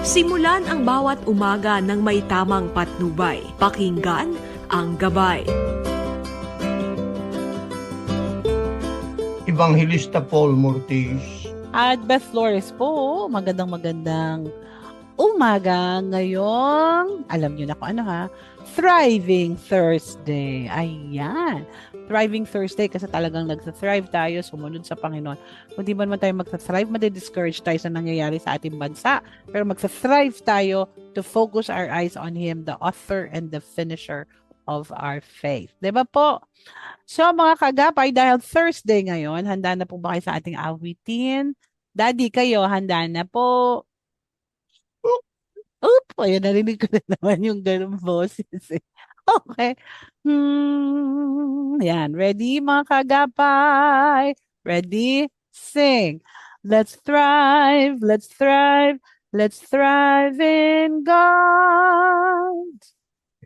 Simulan ang bawat umaga ng may tamang patnubay. Pakinggan ang gabay. Evangelista Paul Mortis. At Beth Flores po, magandang magandang umaga ngayong, alam niyo na kung ano ha, Thriving Thursday. Ayan. Thriving Thursday kasi talagang nagsa-thrive tayo, sumunod sa Panginoon. Kung di man man tayo magsa-thrive, madidiscourage tayo sa nangyayari sa ating bansa. Pero magsa-thrive tayo to focus our eyes on Him, the author and the finisher of our faith. Ba po? So mga kagapay, dahil Thursday ngayon, handa na po ba kayo sa ating awitin? Daddy, kayo, handa na po. Oop, ayun, narinig ko na naman yung ganun boses eh. Okay. Hmm, yan. Ready, mga kagapay? Ready? Sing. Let's thrive, let's thrive, let's thrive in God.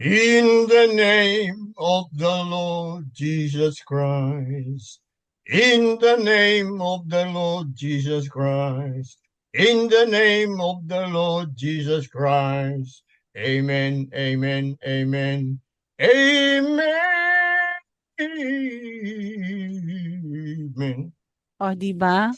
In the name of the Lord Jesus Christ. In the name of the Lord Jesus Christ. In the name of the Lord Jesus Christ. Amen, amen, amen. Amen. O, Oh, di ba?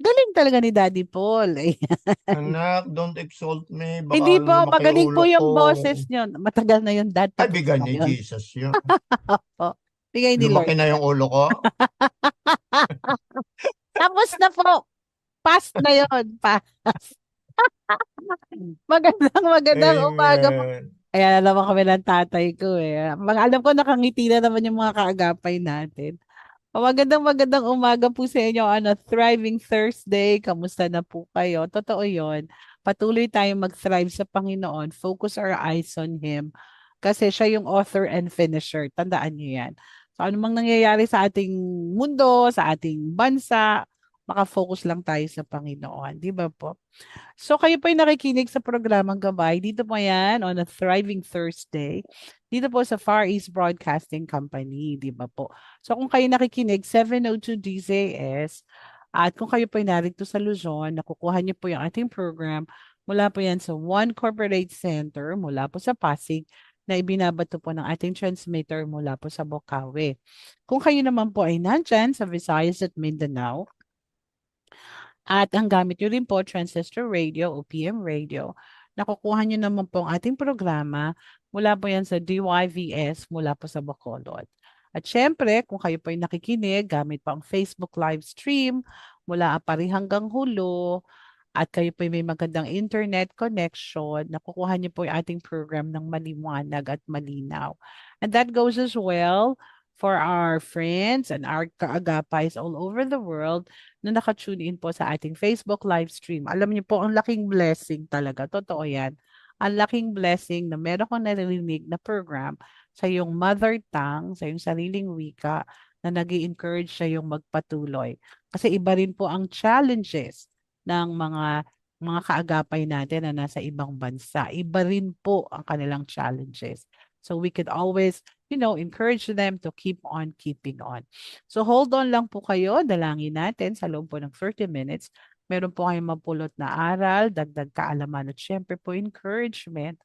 Galing talaga ni Daddy Paul. Anak, don't exalt me. Baka Hindi po, magaling po yung ko. boses nyo. Matagal na yung dad. Ay, bigay ni. Jesus yun. Bigay ni Lord. Lumaki na yung ulo ko. Tapos na po. Past na yon Past. magandang magandang umaga po. Ayan, naman kami ng tatay ko eh. Mga alam ko nakangiti na naman yung mga kaagapay natin. Magandang magandang umaga po sa inyo on a thriving Thursday. Kamusta na po kayo? Totoo yon. Patuloy tayong mag-thrive sa Panginoon. Focus our eyes on Him. Kasi siya yung author and finisher. Tandaan niyo yan. So anumang nangyayari sa ating mundo, sa ating bansa, makafocus lang tayo sa Panginoon. Di ba po? So kayo po ay nakikinig sa programang Gabay. Dito po yan on a Thriving Thursday. Dito po sa Far East Broadcasting Company. Di ba po? So kung kayo nakikinig, 702 DZS. At kung kayo po ay narito sa Luzon, nakukuha niyo po yung ating program mula po yan sa One Corporate Center, mula po sa Pasig, na ibinabato po ng ating transmitter mula po sa Bocaue. Kung kayo naman po ay nandyan sa Visayas at Mindanao, at ang gamit nyo rin po, transistor radio o PM radio, nakukuha nyo naman po ang ating programa mula po yan sa DYVS mula po sa Bacolod. At syempre, kung kayo po ay nakikinig, gamit pa ang Facebook live stream mula apari hanggang hulo, at kayo po ay may magandang internet connection, nakukuha niyo po yung ating program ng maliwanag at malinaw. And that goes as well for our friends and our kaagapais all over the world na nakatune in po sa ating Facebook live stream. Alam niyo po, ang laking blessing talaga. Totoo yan. Ang laking blessing na meron kang narinig na program sa iyong mother tongue, sa iyong sariling wika, na nag encourage siya yung magpatuloy. Kasi iba rin po ang challenges ng mga mga kaagapay natin na nasa ibang bansa. Iba rin po ang kanilang challenges. So we could always, you know, encourage them to keep on keeping on. So hold on lang po kayo, dalangin natin sa loob po ng 30 minutes. Meron po kayong mapulot na aral, dagdag kaalaman at syempre po encouragement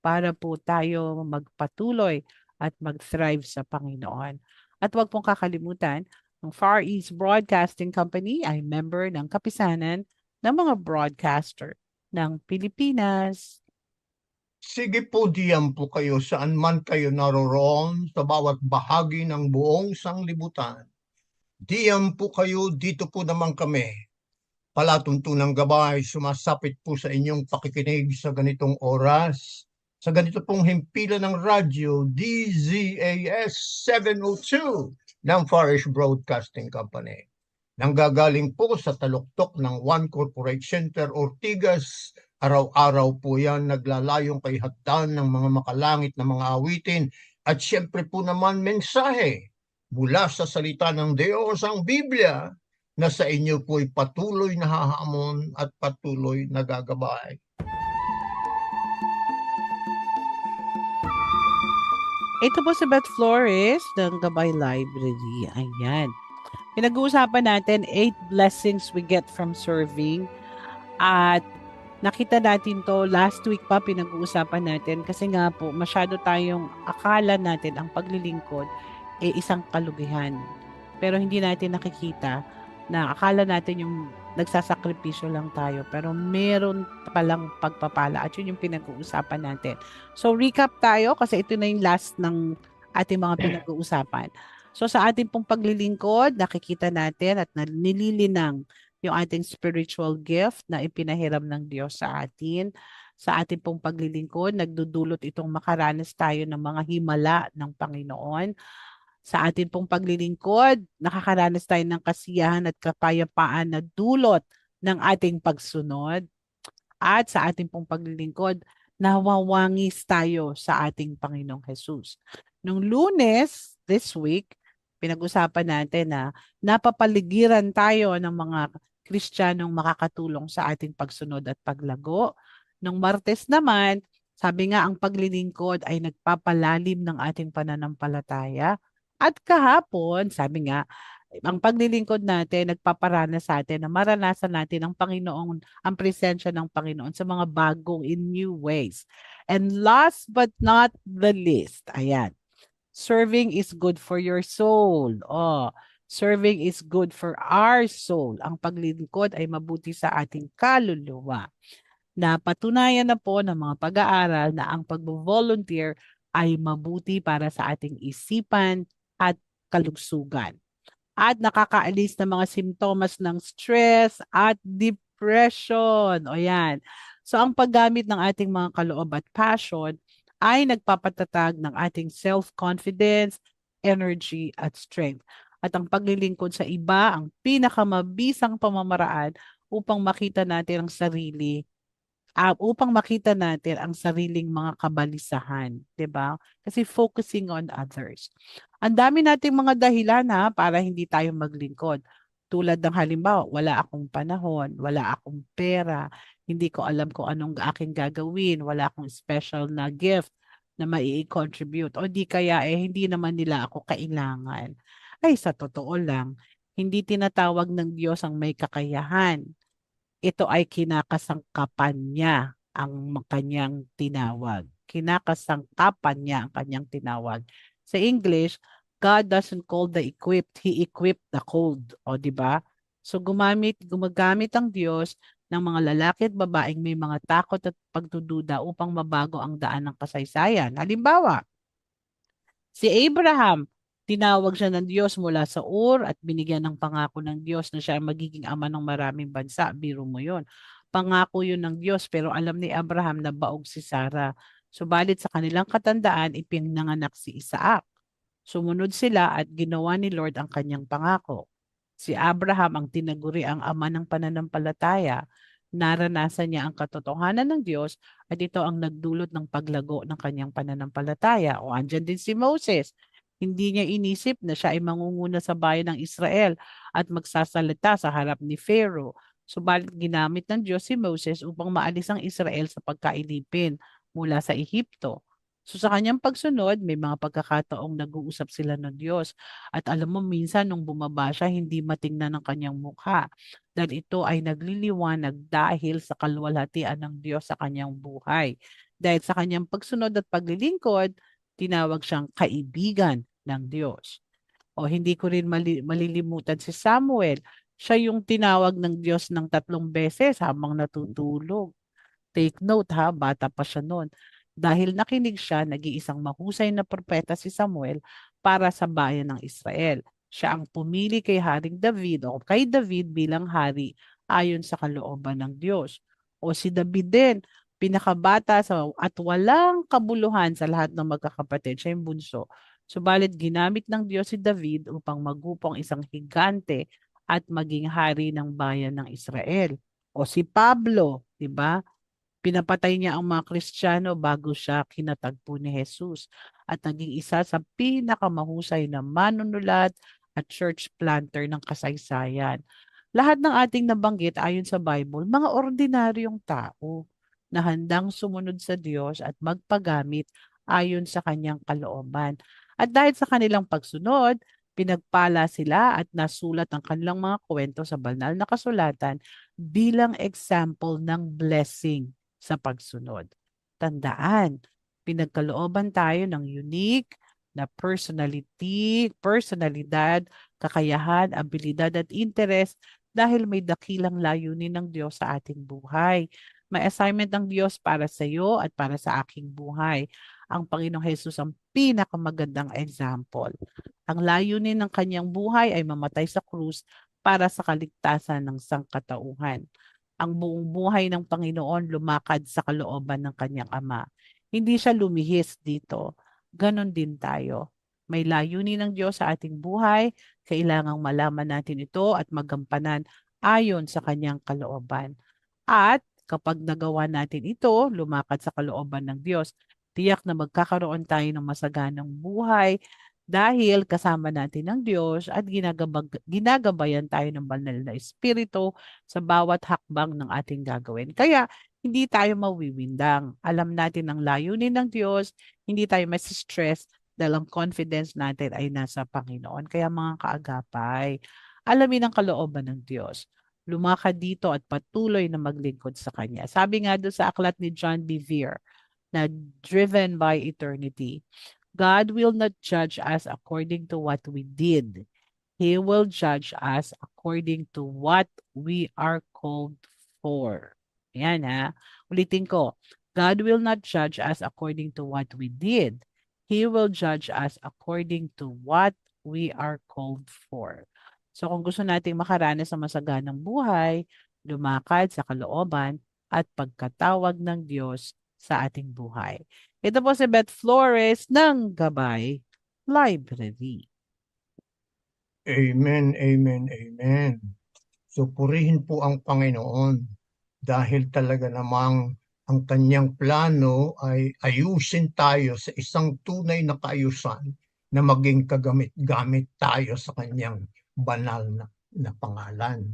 para po tayo magpatuloy at mag-thrive sa Panginoon. At huwag pong kakalimutan, ang Far East Broadcasting Company ay member ng kapisanan ng mga broadcaster ng Pilipinas. Sige po diyan po kayo saan man kayo naroroon sa bawat bahagi ng buong sanglibutan. Diyan po kayo, dito po naman kami. Palatuntunang gabay, sumasapit po sa inyong pakikinig sa ganitong oras. Sa ganito pong himpilan ng radyo, DZAS 702 ng Farish Broadcasting Company. Nanggagaling po sa taluktok ng One Corporate Center Ortigas, Araw-araw po yan naglalayong kay hagdan ng mga makalangit na mga awitin at siyempre po naman mensahe mula sa salita ng Diyos ang Biblia na sa inyo po'y patuloy na hahamon at patuloy na gagabay. Ito po si Beth Flores ng Gabay Library. Ayan. Pinag-uusapan natin eight blessings we get from serving. At Nakita natin to last week pa pinag-uusapan natin kasi nga po masyado tayong akala natin ang paglilingkod ay isang kalugihan. Pero hindi natin nakikita na akala natin yung nagsasakripisyo lang tayo pero meron palang pagpapala at yun yung pinag-uusapan natin. So recap tayo kasi ito na yung last ng ating mga pinag-uusapan. So sa ating pong paglilingkod, nakikita natin at nililinang yung ating spiritual gift na ipinahiram ng Diyos sa atin. Sa ating pong paglilingkod, nagdudulot itong makaranas tayo ng mga himala ng Panginoon. Sa ating pong paglilingkod, nakakaranas tayo ng kasiyahan at kapayapaan na dulot ng ating pagsunod. At sa ating pong paglilingkod, nawawangis tayo sa ating Panginoong Jesus. Nung lunes, this week, pinag-usapan natin na napapaligiran tayo ng mga Kristiyanong makakatulong sa ating pagsunod at paglago. Nung Martes naman, sabi nga ang paglilingkod ay nagpapalalim ng ating pananampalataya. At kahapon, sabi nga, ang paglilingkod natin nagpaparana sa atin na maranasan natin ang Panginoon, ang presensya ng Panginoon sa mga bagong in new ways. And last but not the least, ayan, serving is good for your soul. Oh, serving is good for our soul. Ang paglilingkod ay mabuti sa ating kaluluwa. Napatunayan na po ng mga pag-aaral na ang pag-volunteer ay mabuti para sa ating isipan at kalugsugan. At nakakaalis ng mga simptomas ng stress at depression. O yan. So ang paggamit ng ating mga kaloob at passion ay nagpapatatag ng ating self-confidence, energy at strength. At ang paglilingkod sa iba ang pinakamabisang pamamaraan upang makita natin ang sarili uh, upang makita natin ang sariling mga kabalisahan, 'di ba? Kasi focusing on others. Ang dami nating mga dahilan ha para hindi tayo maglingkod. Tulad ng halimbawa, wala akong panahon, wala akong pera, hindi ko alam kung anong aking gagawin, wala akong special na gift na mai-contribute o di kaya eh hindi naman nila ako kailangan. Ay sa totoo lang, hindi tinatawag ng Diyos ang may kakayahan. Ito ay kinakasangkapan niya ang kanyang tinawag. Kinakasangkapan niya ang kanyang tinawag. Sa English, God doesn't call the equipped, He equipped the called. O, di ba? So, gumamit, gumagamit ang Diyos ng mga lalaki at babaeng may mga takot at pagdududa upang mabago ang daan ng kasaysayan. Halimbawa, si Abraham, tinawag siya ng Diyos mula sa Ur at binigyan ng pangako ng Diyos na siya ay magiging ama ng maraming bansa. Biro mo yon. Pangako yun ng Diyos pero alam ni Abraham na baog si Sarah. Subalit sa kanilang katandaan, ipinanganak si Isaac. Sumunod sila at ginawa ni Lord ang kanyang pangako. Si Abraham ang tinaguri ang ama ng pananampalataya. Naranasan niya ang katotohanan ng Diyos at ito ang nagdulot ng paglago ng kanyang pananampalataya. O andyan din si Moses. Hindi niya inisip na siya ay mangunguna sa bayan ng Israel at magsasalita sa harap ni Pharaoh. Subalit ginamit ng Diyos si Moses upang maalis ang Israel sa pagkailipin mula sa Ehipto. So sa kanyang pagsunod, may mga pagkakataong nag-uusap sila ng Diyos. At alam mo, minsan nung bumaba siya, hindi matingnan ng kanyang mukha. Dahil ito ay nagliliwanag dahil sa kalwalhatian ng Diyos sa kanyang buhay. Dahil sa kanyang pagsunod at paglilingkod, tinawag siyang kaibigan ng Diyos. O hindi ko rin mali- malilimutan si Samuel. Siya yung tinawag ng Diyos ng tatlong beses habang natutulog. Take note ha, bata pa siya noon. Dahil nakinig siya, nag-iisang mahusay na propeta si Samuel para sa bayan ng Israel. Siya ang pumili kay Haring David o kay David bilang hari ayon sa kalooban ng Diyos. O si David din, pinakabata sa, at walang kabuluhan sa lahat ng magkakapatid. Siya yung bunso. Subalit ginamit ng Diyos si David upang magupong isang higante at maging hari ng bayan ng Israel. O si Pablo, di ba? Pinapatay niya ang mga Kristiyano bago siya kinatagpo ni Jesus at naging isa sa pinakamahusay na manunulat at church planter ng kasaysayan. Lahat ng ating nabanggit ayon sa Bible, mga ordinaryong tao na handang sumunod sa Diyos at magpagamit ayon sa kanyang kalooban. At dahil sa kanilang pagsunod, Pinagpala sila at nasulat ang kanilang mga kwento sa banal na kasulatan bilang example ng blessing sa pagsunod. Tandaan, pinagkalooban tayo ng unique na personality, personalidad, kakayahan, abilidad at interest dahil may dakilang layunin ng Diyos sa ating buhay. May assignment ng Diyos para sa iyo at para sa aking buhay. Ang Panginoong Jesus ang pinakamagandang example. Ang layunin ng kanyang buhay ay mamatay sa krus para sa kaligtasan ng sangkatauhan. Ang buong buhay ng Panginoon lumakad sa kalooban ng kanyang Ama. Hindi siya lumihis dito. Ganon din tayo. May layunin ng Diyos sa ating buhay, kailangang malaman natin ito at magampanan ayon sa kanyang kalooban. At kapag nagawa natin ito, lumakad sa kalooban ng Diyos, tiyak na magkakaroon tayo ng masaganang buhay dahil kasama natin ng Diyos at ginagabag, ginagabayan tayo ng banal na Espiritu sa bawat hakbang ng ating gagawin. Kaya hindi tayo mawiwindang. Alam natin ang layunin ng Diyos, hindi tayo mas-stress dahil ang confidence natin ay nasa Panginoon. Kaya mga kaagapay, alamin ang kalooban ng Diyos. Lumakad dito at patuloy na maglingkod sa Kanya. Sabi nga doon sa aklat ni John Bevere na driven by eternity, God will not judge us according to what we did. He will judge us according to what we are called for. Yan ha. Ulitin ko. God will not judge us according to what we did. He will judge us according to what we are called for. So kung gusto nating makaranas ng masaganang buhay, lumakad sa kalooban at pagkatawag ng Diyos sa ating buhay. Ito po si Beth Flores ng Gabay Library. Amen, amen, amen. So purihin po ang Panginoon dahil talaga namang ang kanyang plano ay ayusin tayo sa isang tunay na kaayusan na maging kagamit-gamit tayo sa kanyang banal na, na pangalan.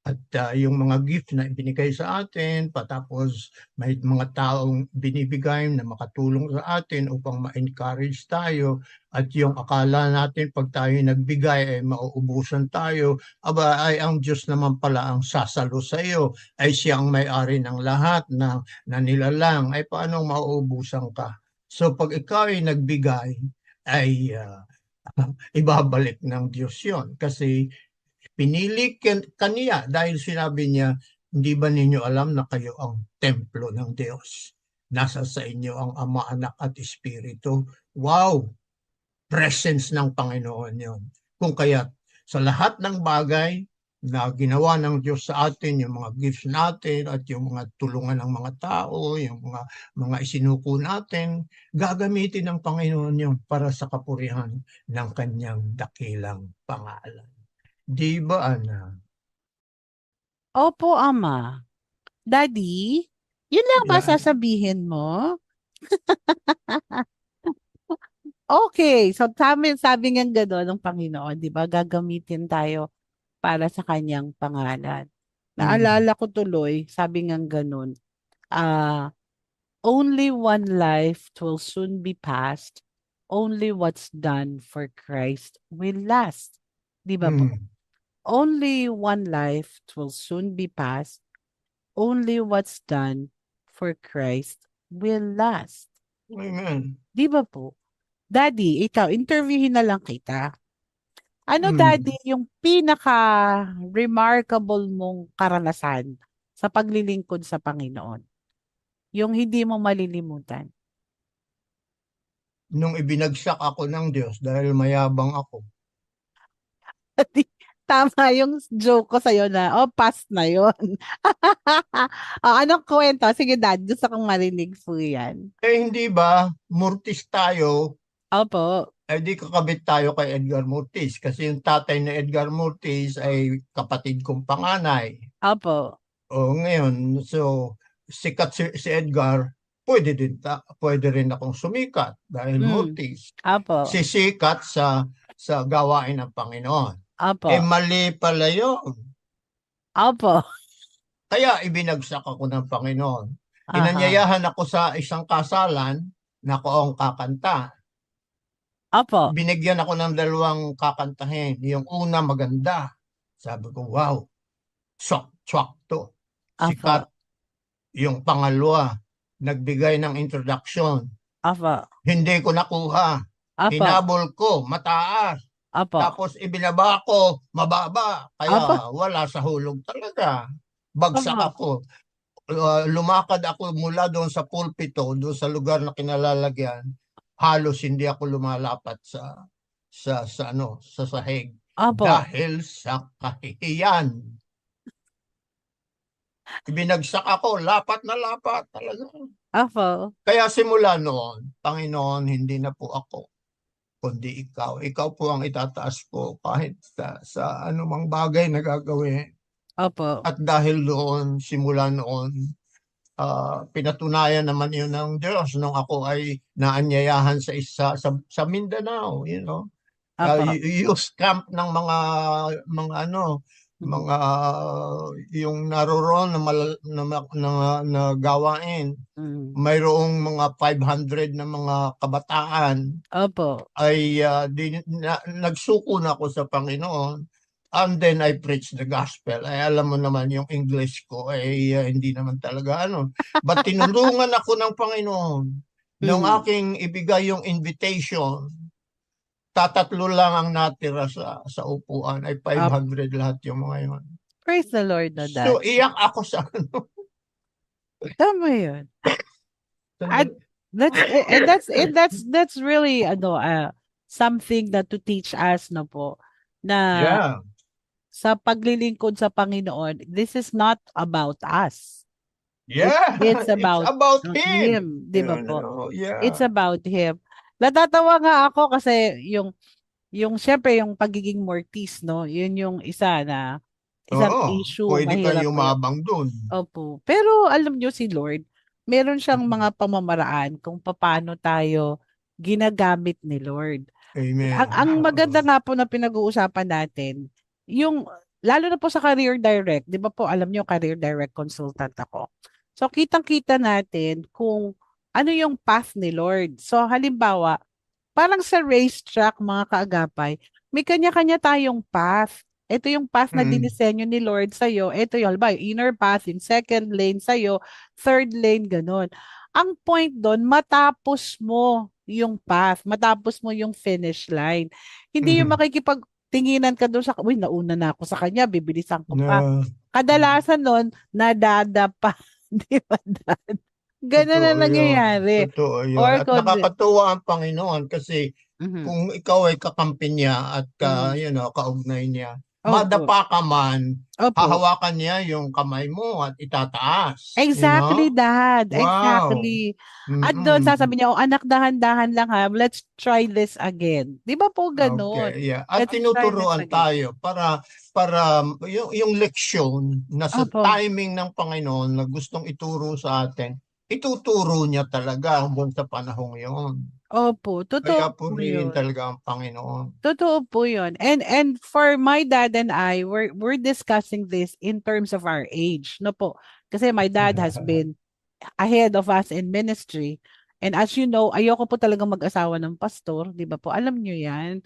At ah, yung mga gift na binigay sa atin, patapos may mga taong binibigay na makatulong sa atin upang ma-encourage tayo at yung akala natin pag tayo nagbigay ay mauubusan tayo, aba ay ang Diyos naman pala ang sasalo sa iyo, ay siya ang may-ari ng lahat na, na nilalang, ay paano mauubusan ka? So pag ikaw ay nagbigay, ay ah, ibabalik ng Diyos yon kasi pinili kaniya dahil sinabi niya, hindi ba ninyo alam na kayo ang templo ng Diyos? Nasa sa inyo ang Ama, Anak at Espiritu. Wow! Presence ng Panginoon yon. Kung kaya sa lahat ng bagay na ginawa ng Diyos sa atin, yung mga gifts natin at yung mga tulungan ng mga tao, yung mga mga isinuko natin, gagamitin ng Panginoon yun para sa kapurihan ng kanyang dakilang pangalan. Di ba, Ana? Opo, Ama. Daddy, yun lang ba Yan. sasabihin mo? Okay, so sabi, sabi nga gano'n ng Panginoon, di ba, gagamitin tayo para sa kanyang pangalan. Naalala ko tuloy, sabi nga gano'n, ah, only one life will soon be passed, only what's done for Christ will last. Di ba po? Mm. Only one life will soon be passed, only what's done for Christ will last. Amen. Di ba po? Daddy, ikaw, interviewin na lang kita. Ano, Hmm. Daddy, yung pinaka-remarkable mong karanasan sa paglilingkod sa Panginoon? Yung hindi mo malilimutan. Nung ibinagsak ako ng Diyos dahil mayabang ako, Tama yung joke ko sa'yo na, oh, past na yon. oh, anong kwento? Sige, Dad, gusto kong marinig po yan. eh hindi ba, murtis tayo, Opo. eh di kakabit tayo kay Edgar Murtis kasi yung tatay ni Edgar Murtis ay kapatid kong panganay. Opo. O ngayon, so sikat si, si Edgar, pwede din ta, pwede rin akong sumikat dahil Mm. Murtis. Opo. Sisikat sa sa gawain ng Panginoon. Opo. Eh mali pala yun. Opo. Kaya ibinagsak ako ng Panginoon. Aha. Inanyayahan ako sa isang kasalan na ako ang kakanta. Opo. binigyan ako ng dalawang kakantahin. Yung una maganda. Sabi ko, wow, swak, swak to. Sikat. Yung pangalawa, nagbigay ng introduction. Opo. Hindi ko nakuha. Opo. Hinabol ko, mataas. Opo. Tapos ibinaba ko, mababa. Kaya Apa. wala sa hulog talaga. Bagsak Tama. ako. Uh, lumakad ako mula doon sa pulpito, doon sa lugar na kinalalagyan. Halos hindi ako lumalapat sa sa sa ano, sa sahig Opo. dahil sa kahihiyan. Ibinagsak ako, lapat na lapat talaga. Opo. Kaya simula noon, Panginoon, hindi na po ako, kundi ikaw. Ikaw po ang itataas ko kahit sa, sa anumang bagay na gagawin. Opo. At dahil doon, simula noon, ah, pinatunayan naman yun ng Diyos nung ako ay naanyayahan sa isa sa, sa Mindanao, you know. Ah, Opo. y- youth camp ng mga mga ano, mga yung naroroon na, mal, na, ma- na, na gawain Mm. mayroong mga 500 na mga kabataan Opo. ay ah, di, na, nagsuko na ako sa Panginoon and then I preach the gospel. Ay alam mo naman yung English ko ay ah, hindi naman talaga ano. But tinulungan ako ng Panginoon nung Mm. aking ibigay yung invitation. Tatatlo lang ang natira sa sa upuan ay 500 lahat yung mga yun. Praise the Lord na So that. iyak ako sa ano. Tama yun. At- That's eh, and that's and that's that's really ano uh, something that to teach us na po na yeah. sa paglilingkod sa Panginoon, this is not about us. Yeah. It's about about him. Him, di ba po? Yeah. It's about him. Natatawa nga ako kasi yung yung syempre yung pagiging mortis, no? Yun yung isa na isang Oo, issue Pwede mahirap ka yun. yumabang dun. Opo. Pero alam nyo si Lord, meron siyang mga pamamaraan kung paano tayo ginagamit ni Lord. Amen. Ang, ang maganda nga po na pinag-uusapan natin, yung lalo na po sa Career Direct, 'di ba po alam niyo Career Direct consultant ako. So kitang-kita natin kung ano yung path ni Lord. So halimbawa, parang sa racetrack mga kaagapay, may kanya-kanya tayong path. Ito yung path na Mm. dinisenyo ni Lord sa'yo. Ito yung, halimbawa, yung inner path, yung second lane sa'yo, third lane, ganun. Ang point doon, matapos mo yung path, matapos mo yung finish line. Hindi yung Mhm. makikipagtinginan ka doon sa, uy, nauna na ako sa kanya, bibilisan ko pa. Na, Kadalasan nun, nadadapa. Di ba, Dad? Ganun na nangyayari. totoo yun. Or At kundi- nakakatuwa ang Panginoon kasi Mhm. kung ikaw ay kakampi niya at ka, Mhm. you know, kaugnay niya, Opo. madapa ka man, Opo. hahawakan niya yung kamay mo at itataas. you Exactly, know? Dad. Wow. Exactly. At doon, Mm-mm. sasabi niya, oh, anak, dahan-dahan lang ha. Let's try this again. Di ba po ganun? Okay, yeah. At Let's try tinuturuan this again. tayo para para yung, yung leksyon na sa Opo. timing ng Panginoon na gustong ituro sa atin, ituturo niya talaga doon sa panahong yon. Opo, Kaya totoo po purihin yun. talaga ang Panginoon. Totoo po yun. And and for my dad and I, we're we're discussing this in terms of our age, no po. Kasi my dad has been ahead of us in ministry. And as you know, ayoko po talaga mag-asawa ng pastor, 'di ba po? Alam niyo 'yan.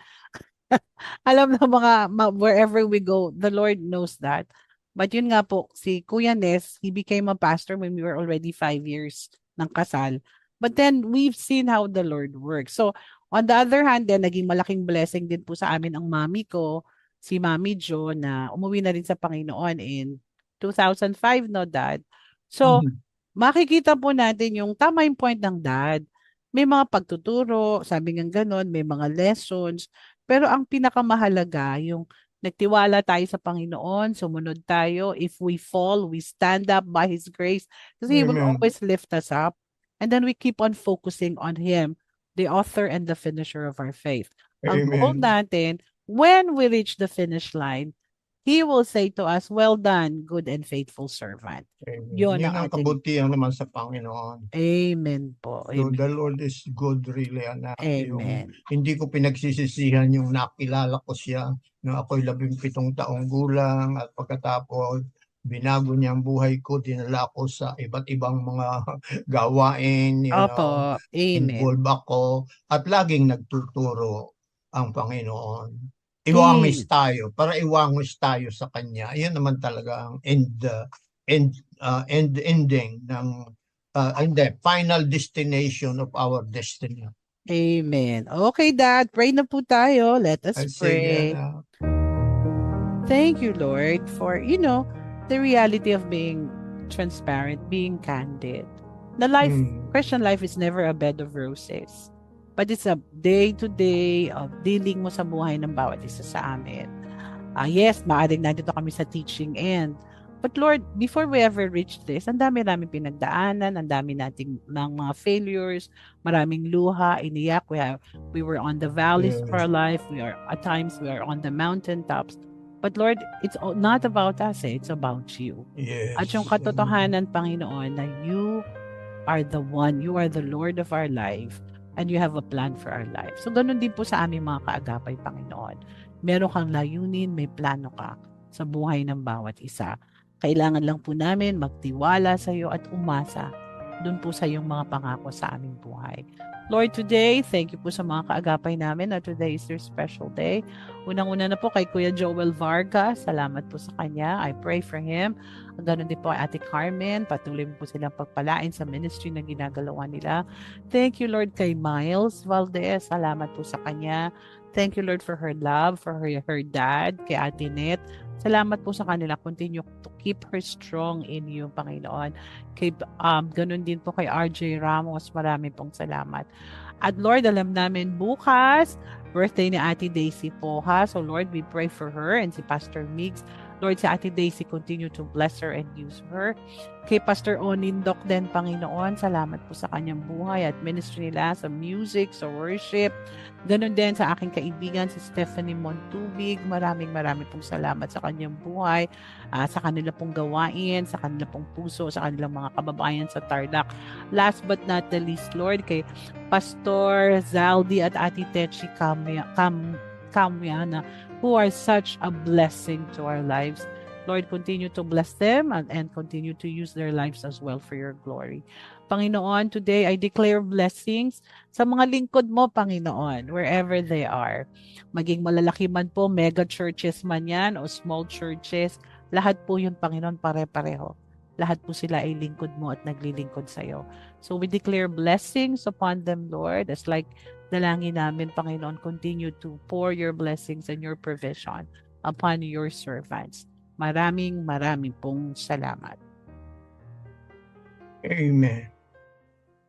Alam ng mga ma- wherever we go, the Lord knows that. But yun nga po, si Kuya Nes, he became a pastor when we were already five years ng kasal. But then we've seen how the Lord works. So On the other hand, then, naging malaking blessing din po sa amin ang mami ko, si Mami Jo, na umuwi na rin sa Panginoon in 2005, no, Dad? So, Mhm. makikita po natin yung tama yung point ng Dad. May mga pagtuturo, sabi nga ganun, may mga lessons, pero ang pinakamahalaga, yung nagtiwala tayo sa Panginoon, sumunod tayo. If we fall, we stand up by His grace. Kasi He will Amen. always lift us up. And then we keep on focusing on Him, the author and the finisher of our faith. Ang goal Amen. natin, when we reach the finish line, He will say to us, well done, good and faithful servant. Amen. Yun Yan ang ang ating- kabutihan naman sa Panginoon. Amen po. So Amen. the Lord is good really anak. Yung, Amen. hindi ko pinagsisisihan yung nakilala ko siya na ako'y labing pitong taong gulang at pagkatapos binago niya ang buhay ko, dinala ako sa iba't ibang mga gawain, you know, Opo. Amen. involved ako, at laging nagtuturo ang Panginoon. Iwangis tayo, para iwangis tayo sa Kanya. Yan naman talaga ang end, uh, end, uh, end ending ng, uh, hindi, final destination of our destiny. Amen. Okay, Dad. Pray na po tayo. Let us sige, pray. Thank you, Lord, for, you know, the reality of being transparent, being candid. The life, Mm. Christian life is never a bed of roses. But it's a day-to-day of dealing mo sa buhay ng bawat isa sa amin. Ah, yes, maaaring nandito kami sa teaching end. But Lord, before we ever reach this, ang dami namin pinagdaanan, ang dami nating ng mga failures, maraming luha, iniyak. We have, we were on the valleys of Yes. our life. We are at times we are on the mountaintops. But Lord, it's not about us. Eh. It's about you. Yes. At yung katotohanan, Panginoon, na you are the one, you are the Lord of our life, and you have a plan for our life. So, ganun din po sa aming mga kaagapay, Panginoon. Meron kang layunin, may plano ka sa buhay ng bawat isa. Kailangan lang po namin magtiwala sa iyo at umasa dun po sa iyong mga pangako sa aming buhay. Lord, today, thank you po sa mga kaagapay namin na today is their special day. Unang-una na po kay Kuya Joel Vargas. Salamat po sa kanya. I pray for him. Ganon din po kay Ate Carmen. Patuloy po silang pagpalain sa ministry na ginagalawa nila. Thank you, Lord, kay Miles Valdez. Salamat po sa kanya. Thank you, Lord, for her love, for her, her dad, kay Ate Net. Salamat po sa kanila. Continue to keep her strong in you, Panginoon. Kay, um, ganun din po kay RJ Ramos. Marami pong salamat. At Lord, alam namin bukas, birthday ni Ate Daisy po ha. So Lord, we pray for her and si Pastor Migs. Lord, si Ate Daisy, continue to bless her and use her. Kay Pastor Onindok din, Panginoon, salamat po sa kanyang buhay at ministry nila sa music, sa worship. Ganon din sa aking kaibigan, si Stephanie Montubig. Maraming maraming pong salamat sa kanyang buhay, ah, sa kanila pong gawain, sa kanila pong puso, sa kanilang mga kababayan sa Tarlac. Last but not the least, Lord, kay Pastor Zaldi at Ati Techi Kamya, Kam, Kamyana, who are such a blessing to our lives. Lord, continue to bless them and, and continue to use their lives as well for your glory. Panginoon, today I declare blessings sa mga lingkod mo, Panginoon, wherever they are. Maging malalaki man po, mega churches man yan o small churches, lahat po yun, Panginoon, pare-pareho. Lahat po sila ay lingkod mo at naglilingkod sa iyo. So we declare blessings upon them, Lord, as like dalangin namin, Panginoon, continue to pour your blessings and your provision upon your servants. Maraming maraming pong salamat. Amen.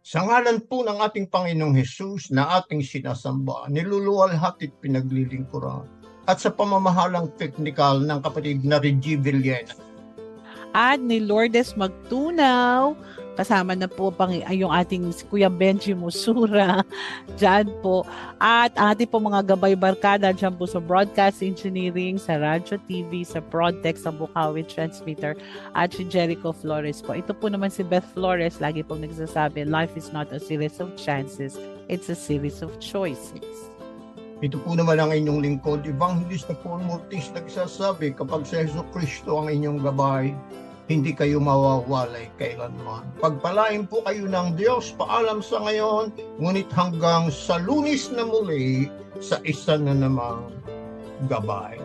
Sa ngalan po ng ating Panginoong Hesus na ating sinasamba, niluluwalhati at pinaglilingkuran at sa pamamahalang teknikal ng kapatid na Reggie Villena. At ni Lourdes Magtunaw, kasama na po pang ay, yung ating Kuya Benji Musura dyan po. At ating po mga gabay barkada dyan po sa broadcast engineering, sa radyo TV, sa Broadtech, sa Bukawi transmitter, at si Jericho Flores po. Ito po naman si Beth Flores, lagi pong nagsasabi, life is not a series of chances, it's a series of choices. Ito po naman ang inyong lingkod, Evangelist na Paul Mortis nagsasabi, kapag sa Yeso Kristo ang inyong gabay, hindi kayo mawawalay kailanman. Pagpalain po kayo ng Diyos, paalam sa ngayon, ngunit hanggang sa lunis na muli, sa isa na namang gabay.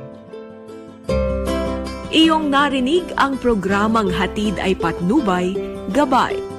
Iyong narinig ang programang Hatid ay Patnubay, Gabay